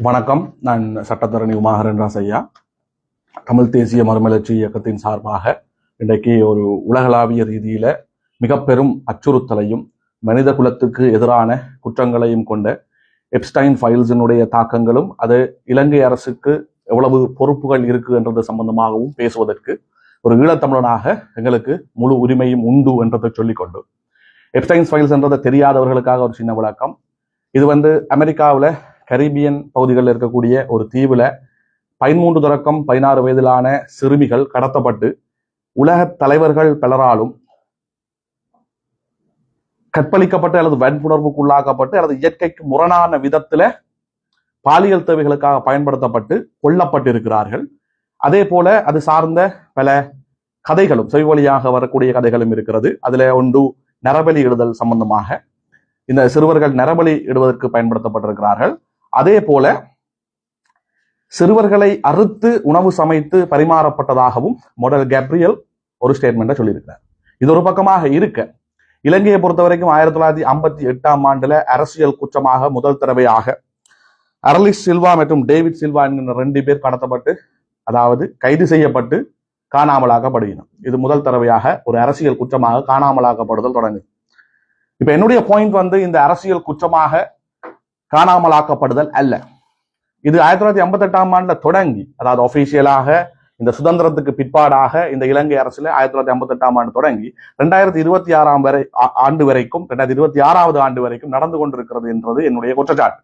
வணக்கம். நான் சட்டத்தரணி உமாகரன் ராசையா தமிழ் தேசிய மறுமலர்ச்சி இயக்கத்தின் சார்பாக இன்றைக்கு ஒரு உலகளாவிய ரீதியில மிக பெரும் அச்சுறுத்தலையும் மனித குலத்துக்கு எதிரான குற்றங்களையும் கொண்ட எப்ஸ்டைன் ஃபைல்ஸினுடைய தாக்கங்களும் அது இலங்கை அரசுக்கு எவ்வளவு பொறுப்புகள் இருக்கு என்றது சம்பந்தமாகவும் பேசுவதற்கு ஒரு ஈழத்தமிழனாக எங்களுக்கு முழு உரிமையும் உண்டு என்றதை சொல்லிக்கொண்டு எப்ஸ்டைன்ஸ் ஃபைல்ஸ் என்றதை தெரியாதவர்களுக்காக ஒரு சின்ன விளக்கம். இது வந்து அமெரிக்காவில் கரீபியன் பகுதிகளில் இருக்கக்கூடிய ஒரு தீவுல பதிமூன்று தொடக்கம் பதினாறு வயதிலான சிறுமிகள் கடத்தப்பட்டு உலக தலைவர்கள் பலராலும் கற்பழிக்கப்பட்டு அல்லது வன்புணர்வுக்குள்ளாக்கப்பட்டு அல்லது இயற்கைக்கு முரணான விதத்துல பாலியல் தேவைகளுக்காக பயன்படுத்தப்பட்டு கொல்லப்பட்டிருக்கிறார்கள். அதே போல அது சார்ந்த பல கதைகளும் செவி வழியாக வரக்கூடிய கதைகளும் இருக்கிறது. அதுல ஒன்று நரபலி இடுதல் சம்பந்தமாக. இந்த சிறுவர்கள் நரபலி இடுவதற்கு பயன்படுத்தப்பட்டிருக்கிறார்கள். அதே போல சிறுவர்களை அறுத்து உணவு சமைத்து பரிமாறப்பட்டதாகவும் மொடல் கேப்ரியல் ஒரு ஸ்டேட்மெண்ட்டை சொல்லியிருக்கிறார். இது ஒரு பக்கமாக இருக்க. இலங்கையை பொறுத்த வரைக்கும் ஆயிரத்தி தொள்ளாயிரத்தி ஐம்பத்தி எட்டாம் ஆண்டுல அரசியல் குற்றமாக முதல் தடவையாக அரலிஸ் சில்வா மற்றும் டேவிட் சில்வா என்கிற ரெண்டு பேர் கடத்தப்பட்டு அதாவது கைது செய்யப்பட்டு காணாமலாக்கப்படுகிறோம் இது முதல் தடவையாக ஒரு அரசியல் குற்றமாக காணாமலாக்கப்படுதல் தொடங்குது. இப்ப என்னுடைய பாயிண்ட் வந்து இந்த அரசியல் குற்றமாக காணாமலாக்கப்படுதல் அல்ல. இது ஆயிரத்தி தொள்ளாயிரத்தி ஐம்பத்தி எட்டாம் ஆண்டுல தொடங்கி அதாவது ஒபிஷியலாக இந்த சுதந்திரத்துக்கு பிற்பாடாக இந்த இலங்கை அரசுல ஆயிரத்தி தொள்ளாயிரத்தி ஐம்பத்தி எட்டாம் ஆண்டு தொடங்கி ரெண்டாயிரத்தி இருபத்தி ஆறாம் வரை ஆண்டு வரைக்கும் ரெண்டாயிரத்தி இருபத்தி ஆறாவது ஆண்டு வரைக்கும் நடந்து கொண்டிருக்கிறது என்றது என்னுடைய குற்றச்சாட்டு.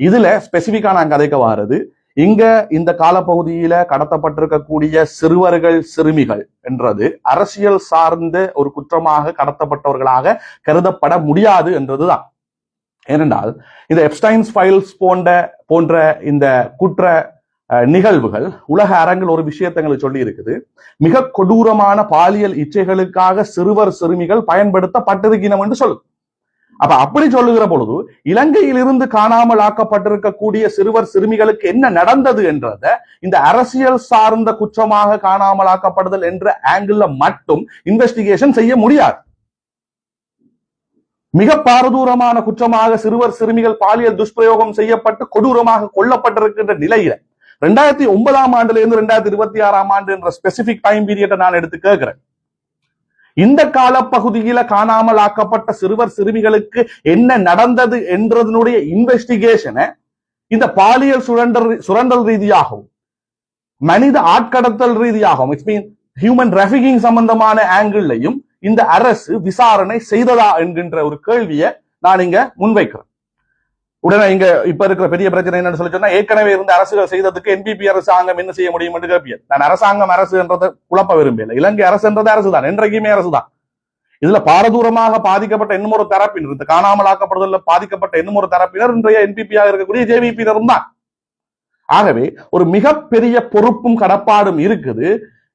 இதுல ஸ்பெசிபிக்கா நான் கதைக்க வாரது இங்க இந்த காலப்பகுதியில கடத்தப்பட்டிருக்கக்கூடிய சிறுவர்கள் சிறுமிகள் என்றது அரசியல் சார்ந்த ஒரு குற்றமாக கடத்தப்பட்டவர்களாக கருதப்பட முடியாது என்றதுதான். ஏனென்றால் இந்த எப்ஸ்டைன்ஸ் ஃபைல்ஸ் போன்ற போன்ற இந்த குற்ற நிகழ்வுகள் உலக அரங்கில் ஒரு விஷயத்தை சொல்லி இருக்குது மிக கொடூரமான பாலியல் இச்சைகளுக்காக சிறுவர் சிறுமிகள் பயன்படுத்தப்பட்டிருக்கணும் என்று சொல்லுது அப்ப அப்படி சொல்லுகிற பொழுது இலங்கையிலிருந்து காணாமல் ஆக்கப்பட்டிருக்கக்கூடிய சிறுவர் சிறுமிகளுக்கு என்ன நடந்தது என்றத இந்த அரசியல் சார்ந்த குற்றமாக காணாமல் ஆக்கப்படுதல் என்ற ஆங்கிள் மட்டும் இன்வெஸ்டிகேஷன் செய்ய முடியாது. மிக பாரதூரமான குற்றமாக சிறுவர் சிறுமிகள் பாலியல் துஷ்பிரயோகம் செய்யப்பட்டு கொடூரமாக கொல்லப்பட்டிருக்கின்ற நிலையில ரெண்டாயிரத்தி ஒன்பதாம் ஆண்டுல இருந்து ரெண்டாயிரத்தி இருபத்தி ஆறாம் ஆண்டு என்ற ஸ்பெசிபிக் டைம் பீரியட்டை நான் எடுத்து கேட்கிறேன். இந்த காலப்பகுதியில காணாமல் ஆக்கப்பட்ட சிறுவர் சிறுமிகளுக்கு என்ன நடந்தது என்றதனுடைய இன்வெஸ்டிகேஷனை இந்த பாலியல் சுரண்டல் சுரண்டல் ரீதியாகவும் மனித ஆட்கடத்தல் ரீதியாகவும் இட்ஸ் மீன் ஹியூமன் டிராபிகிங் சம்பந்தமான ஆங்கிள்லையும் இந்த அரசு விசாரணை செய்ததா என்கின்ற ஒரு கேள்வியை நான் இங்க முன்வைக்கிறேன். உடனே இங்க இப்ப இருக்கிற பெரிய பிரச்சனை என்னன்னு சொல்லி சொன்னா ஏற்கனவே இருந்த அரசுகள் செய்ததுக்கு என்பிபி அரசாங்கம் என்ன செய்ய முடியும் என்று கேட்பியல் நான் அரசாங்கம் அரசு என்றதை குழப்ப விரும்பல இலங்கை அரசு என்றது அரசு தான் என்றைக்குமே அரசு தான் இதுல பாரதூரமாக பாதிக்கப்பட்ட இன்னும் ஒரு தரப்பினர் இந்த காணாமல் ஆக்கப்படுதல பாதிக்கப்பட்ட இன்னும் ஒரு தரப்பினர் இன்றைய என்பிபியாக இருக்கக்கூடிய ஜேவிபியினரும் தான். ஆகவே ஒரு மிகப்பெரிய பொறுப்பும் கடப்பாடும் இருக்குது.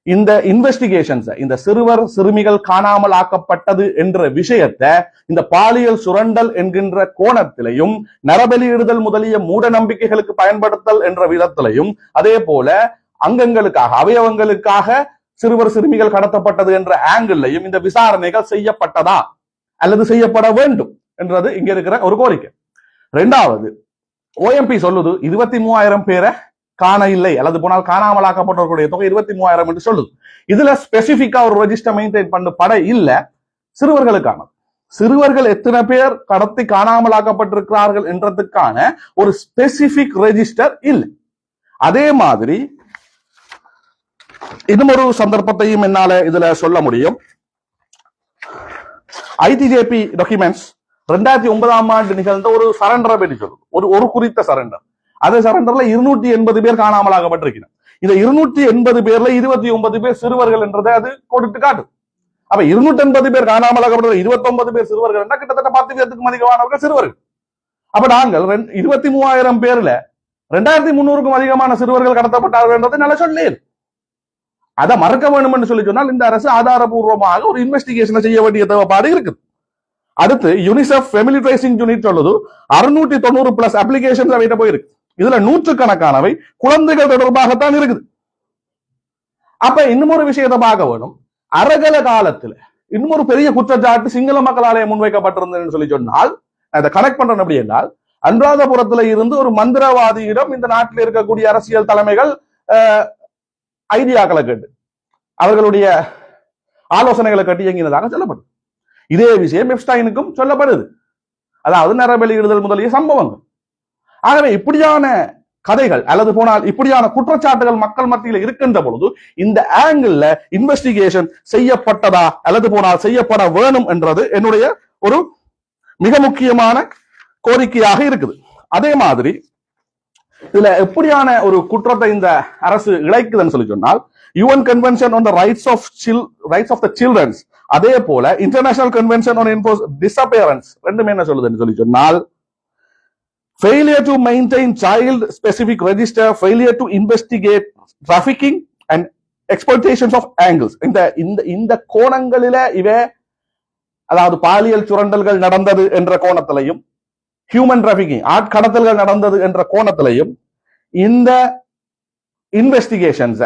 இந்த இன்வெஸ்டிகேஷன்ஸ் இந்த சிறுவர் சிறுமிகள் காணாமல் ஆக்கப்பட்டது என்ற விஷயத்தை இந்த பாலியல் சுரண்டல் என்கின்ற கோணத்திலையும் நரபலியிடுதல் முதலிய மூட நம்பிக்கைகளுக்கு பயன்படுத்தல் என்ற விதத்திலையும் அதே போல அங்கங்களுக்காக அவயவங்களுக்காக சிறுவர் சிறுமிகள் கடத்தப்பட்டது என்ற ஆங்கிள்லையும் இந்த விசாரணைகள் செய்யப்பட்டதா? அல்லது செய்யப்பட வேண்டும் என்றது இங்க இருக்கிற ஒரு கோரிக்கை. ரெண்டாவது ஓஎம்பி சொல்லுது இருபத்தி மூவாயிரம் பேரை காண இல்லை அல்லது போனால் காணாமலாக்கப்பட்டவர்களுடைய தொகை இருபத்தி மூவாயிரம் என்று சொல்லுது. இதுல ஸ்பெசிபிக்கா ஒரு ரெஜிஸ்டர் மெயின்டைன் பண்ண படை இல்ல சிறுவர்களுக்கான சிறுவர்கள் எத்தனை பேர் கடத்தி காணாமலாக்கப்பட்டிருக்கிறார்கள் என்றதுக்கான ஒரு ஸ்பெசிபிக் ரெஜிஸ்டர் இல்லை. அதே மாதிரி இன்னும் ஒரு சந்தர்ப்பத்தையும் என்னால இதுல சொல்ல முடியும். ஐடிஜேபி டாக்குமெண்ட்ஸ் ரெண்டாயிரத்தி ஒன்பதாம் ஆண்டு நிகழ்ந்த ஒரு சரண்டரை பற்றி சொல்லுது. ஒரு ஒரு குறித்த சரண்டர் அதே சரண்டர்ல இருநூற்றி எண்பது பேர் காணாமலாக்கப்பட்டிருக்கிறார். இந்த இருநூற்றி எண்பது பேர்ல இருபத்தி ஒன்பது பேர் சிறுவர்கள் என்றதை அது கொடுத்து காட்டு அப்ப இருநூத்தி எண்பது பேர் காணாமலாக்கப்பட்டது இருபத்தி ஒன்பது பேர் சிறுவர்கள் என்ன கிட்டத்தட்ட பத்து பேருக்கு அதிகமானவர்கள் சிறுவர்கள். அப்ப நாங்கள் இருபத்தி மூவாயிரம் பேர்ல ரெண்டாயிரத்தி முன்னூறுக்கும் அதிகமான சிறுவர்கள் கடத்தப்பட்டார்கள் என்றதை நல்லா சொல்லேன். அதை மறக்க வேண்டும் என்று சொல்லி சொன்னால் இந்த அரசு ஆதாரபூர்வமாக ஒரு இன்வெஸ்டிகேஷனை செய்ய வேண்டிய தேவைப்பாடு இருக்குது. அடுத்து யூனிசெஃப் ஃபெமிலி ட்ரேசிங் யூனிட் சொல்லுது. அறுநூற்றி தொண்ணூறு பிளஸ் அப்ளிகேஷன்ஸ் அவைகிட்ட போயிருக்கு. இதுல நூற்றுக்கணக்கானவை குழந்தைகள் தொடர்பாகத்தான் இருக்குது. அப்ப இன்னும் ஒரு விஷயத்தை பார்க்க வேணும். அரகல காலத்துல இன்னும் ஒரு பெரிய குற்றச்சாட்டு சிங்கள மக்களாலே முன்வைக்கப்பட்டிருந்ததுன்னு சொல்லி சொன்னால் அதை கனெக்ட் பண்றேன் அப்படி என்றால் அன்றாதபுரத்துல இருந்து ஒரு மந்திரவாதியிடம் இந்த நாட்டில் இருக்கக்கூடிய அரசியல் தலைமைகள் ஐடியாக்களை கேட்டு அவர்களுடைய ஆலோசனைகளை கட்டி இயங்கினதாக சொல்லப்படுது. இதே விஷயம் எப்ஸ்டைனுக்கும் சொல்லப்படுது. அதாவது நரபலியிடுதல் முதலிய சம்பவங்கள். ஆகவே இப்படியான கதைகள் அல்லது போனால் இப்படியான குற்றச்சாட்டுகள் மக்கள் மத்தியில் இருக்கின்ற பொழுது இந்த ஆங்கிள் இன்வெஸ்டிகேஷன் செய்யப்பட்டதா அல்லது போனால் செய்யப்பட வேணும் என்றது என்னுடைய ஒரு மிக முக்கியமான கோரிக்கையாக இருக்குது. அதே மாதிரி இதுல எப்படியான ஒரு குற்றத்தை இந்த அரசு இழைக்குதுன்னு சொல்லி சொன்னால் UN convention on the rights of child rights of the children's அதே போல international convention on enforced disappearance ரெண்டுமே என்ன சொல்லுதுன்னு சொல்லி சொன்னால் failure to maintain child specific register failure to investigate trafficking and expectations of angles இந்த இந்த இந்த கோணங்களில இவ அதாவது பாலியல் சுரண்டல்கள் நடந்தது என்ற கோணத்திலையும் ஹியூமன் டிராபிகிங் ஆட்கடத்தல்கள் நடந்தது என்ற கோணத்திலையும் இந்த இன்வெஸ்டிகேஷன்ஸ்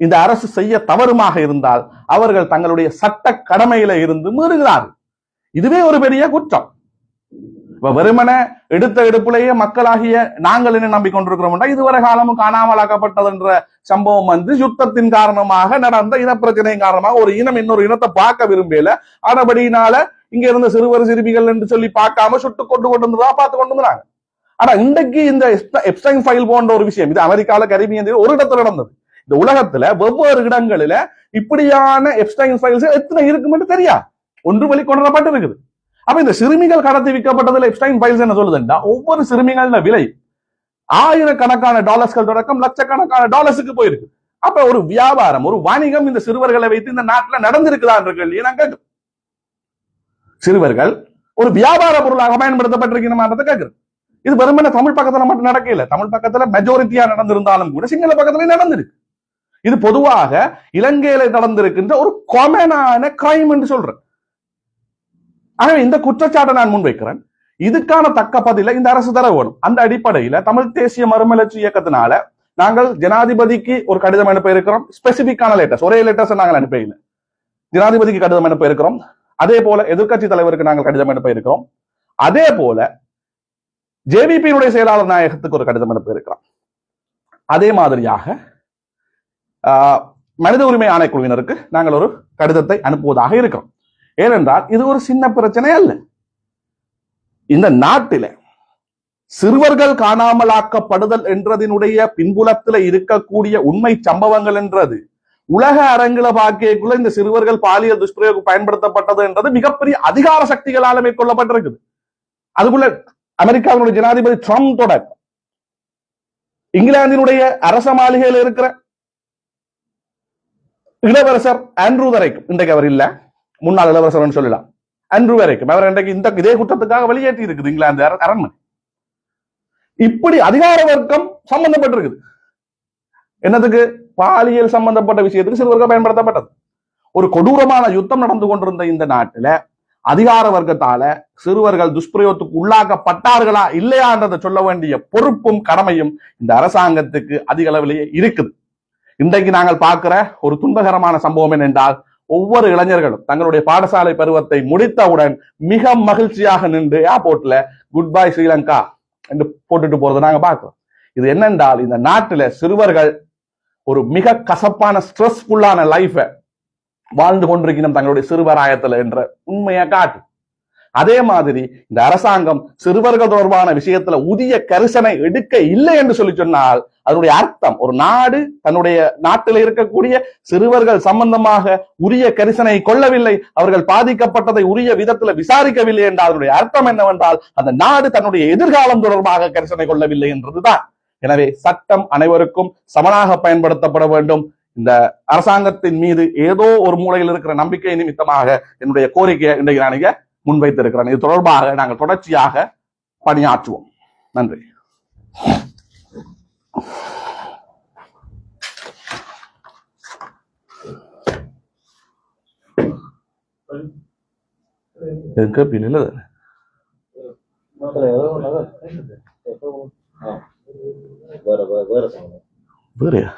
இந்த அரசு செய்ய தவறுமாக இருந்தால் அவர்கள் தங்களுடைய சட்ட கடமையில இருந்து மீறுகிறார்கள். இதுவே ஒரு பெரிய குற்றம். இப்ப வெறுமன எடுத்த எடுப்புலேயே மக்களாகிய நாங்கள் என்ன நம்பிக்கொண்டிருக்கிறோம் இதுவரை காலமும் காணாமலாக்கப்பட்டது என்ற சம்பவம் வந்து யுத்தத்தின் காரணமாக நடந்த இனப்பிரச்சனையின் காரணமாக ஒரு இனம் இன்னொரு இனத்தை பார்க்க விரும்பல. ஆனபடியினால இங்க இருந்த சிறுவர் சிறுமிகள் என்று சொல்லி பார்க்காம சுட்டு கொண்டு கொண்டு வந்ததா பார்த்து கொண்டு வந்தாங்க. ஆனா இன்றைக்கு இந்த எப்ஸ்டைன் ஃபைல் போன்ற ஒரு விஷயம் இது அமெரிக்கால கரிபியன் ஒரு இடத்துல நடந்தது. இந்த உலகத்துல வெவ்வேறு இடங்களில இப்படியான எப்ஸ்டைன் ஃபைல்ஸ் எத்தனை இருக்குமென்னு தெரியா ஒன்று வெளிக்கொண்டு இருக்குது அப்ப இந்த சிறுமிகள் கடத்தி விற்கப்பட்டது எப்ஸ்டைன் பைல்ஸ் என்ன சொல்லுதுன்னா ஒவ்வொரு சிறுமிகள் விலை ஆயிரக்கணக்கான டாலர்ஸ்கள் தொடக்கம் லட்சக்கணக்கான டாலர்ஸுக்கு போயிருக்கு. அப்ப ஒரு வியாபாரம் ஒரு வணிகம் இந்த சிறுவர்களை வைத்து இந்த நாட்டுல நடந்திருக்குதா கேள்வியை நான் கேட்கிறேன். சிறுவர்கள் ஒரு வியாபார பொருளாக பயன்படுத்தப்பட்டிருக்கிறத கேட்கிறேன். இது வெறுமனே தமிழ் பக்கத்துல மட்டும் நடக்கல. தமிழ் பக்கத்துல மெஜாரிட்டியா நடந்திருந்தாலும் கூட சிங்கள பக்கத்துல நடந்திருக்கு. இது பொதுவாக இலங்கையில நடந்திருக்கின்ற ஒரு கொமனான கிரைம் என்று சொல்றேன். ஆகவே இந்த குற்றச்சாட்டை நான் முன்வைக்கிறேன். இதுக்கான தக்க பதில இந்த அரசு தர வேணும். அந்த அடிப்படையில தமிழ் தேசிய மறுமலர்ச்சி இயக்கத்தினால நாங்கள் ஜனாதிபதிக்கு ஒரு கடிதம் அனுப்ப இருக்கிறோம். ஸ்பெசிபிக்கான லெட்டர்ஸ் ஒரே லெட்டர்ஸ் நாங்கள் அனுப்பல ஜனாதிபதிக்கு கடிதம் அனுப்ப இருக்கிறோம். அதே போல எதிர்கட்சி தலைவருக்கு நாங்கள் கடிதம் அனுப்ப இருக்கிறோம். அதே போல ஜேவிபியினுடைய செயலாளர் நாயகத்துக்கு ஒரு கடிதம் அனுப்ப இருக்கிறோம். அதே மாதிரியாக மனித உரிமை ஆணைக்குழுவினருக்கு நாங்கள் ஒரு கடிதத்தை அனுப்புவதாக இருக்கிறோம். ஏனென்றால் இது ஒரு சின்ன பிரச்சனை அல்ல. இந்த நாட்டில சிறுவர்கள் காணாமலாக்கப்படுதல் என்றதனுடைய பின்புலத்தில் இருக்கக்கூடிய உண்மை சம்பவங்கள் என்றது உலக அரங்கில பாக்கியக்குள்ள இந்த சிறுவர்கள் பாலியல் துஷ்பிரயோகம் பயன்படுத்தப்பட்டது என்றது மிகப்பெரிய அதிகார சக்திகளால் மேற்கொள்ளப்பட்டிருக்குது. அதுக்குள்ள அமெரிக்காவினுடைய ஜனாதிபதி ட்ரம்ப் தொடர் இங்கிலாந்தினுடைய அரச மாளிகையில் இருக்கிற இளவரசர் ஆண்ட்ரூ தரைக்கும் இன்றைக்கு அவர் இல்ல. முன்னாள் இளவரசர்னு சொல்லலாம் அன்று வரைக்கும். அவர் இன்றைக்கு இந்த இதே குற்றத்துக்காக வெளியேற்றி இருக்குது இங்கிலாந்து அரண்மனை. இப்படி அதிகார வர்க்கம் சம்பந்தப்பட்டிருக்குது. என்னதுக்கு பாலியல் சம்பந்தப்பட்ட விஷயத்துக்கு சிறுவர்கள் பயன்படுத்தப்பட்டது. ஒரு கொடூரமான யுத்தம் நடந்து கொண்டிருந்த இந்த நாட்டில அதிகார வர்க்கத்தால சிறுவர்கள் துஷ்பிரயோகத்துக்கு உள்ளாக்கப்பட்டார்களா இல்லையான்றதை சொல்ல வேண்டிய பொறுப்பும் கடமையும் இந்த அரசாங்கத்துக்கு அதிக அளவிலேயே இருக்குது. இன்றைக்கு நாங்கள் பார்க்கிற ஒரு துன்பகரமான சம்பவம் என்னென்றால் ஒவ்வொரு இளைஞர்களும் தங்களுடைய பாடசாலை பருவத்தை முடித்தவுடன் மிக மகிழ்ச்சியாக நின்று ஏர்போர்ட்ல குட் பை ஸ்ரீலங்கா என்று போட்டுட்டு போறதை நாங்க பார்க்கிறோம். இது என்னென்றால் இந்த நாட்டுல சிறுவர்கள் ஒரு மிக கசப்பான ஸ்ட்ரெஸ்ஃபுல்லான லைஃபை வாழ்ந்து கொண்டிருக்கணும் தங்களுடைய சிறுவராயத்துல என்ற உண்மையை காட்டு அதே மாதிரி இந்த அரசாங்கம் சிறுவர்கள் தொடர்பான விஷயத்துல உரிய கரிசனை எடுக்க இல்லை என்று சொல்லி சொன்னால் அதனுடைய அர்த்தம் ஒரு நாடு தன்னுடைய நாட்டில் இருக்கக்கூடிய சிறுவர்கள் சம்பந்தமாக உரிய கரிசனை கொள்ளவில்லை அவர்கள் பாதிக்கப்பட்டதை உரிய விதத்துல விசாரிக்கவில்லை என்றால் அதனுடைய அர்த்தம் என்னவென்றால் அந்த நாடு தன்னுடைய எதிர்காலம் தொடர்பாக கரிசனை கொள்ளவில்லை என்றதுதான். எனவே சட்டம் அனைவருக்கும் சமனாக பயன்படுத்தப்பட வேண்டும். இந்த அரசாங்கத்தின் மீது ஏதோ ஒரு மூலையில் இருக்கிற நம்பிக்கை நிமித்தமாக என்னுடைய கோரிக்கையை இன்றைக்கு நான் இங்க முன்வைத்திருக்கிறேன். இது தொடர்பாக நாங்கள் தொடர்ச்சியாக பணியாற்றுவோம். நன்றி. ഇതൊക്കെ പിന്നിലത് വേറെയാ?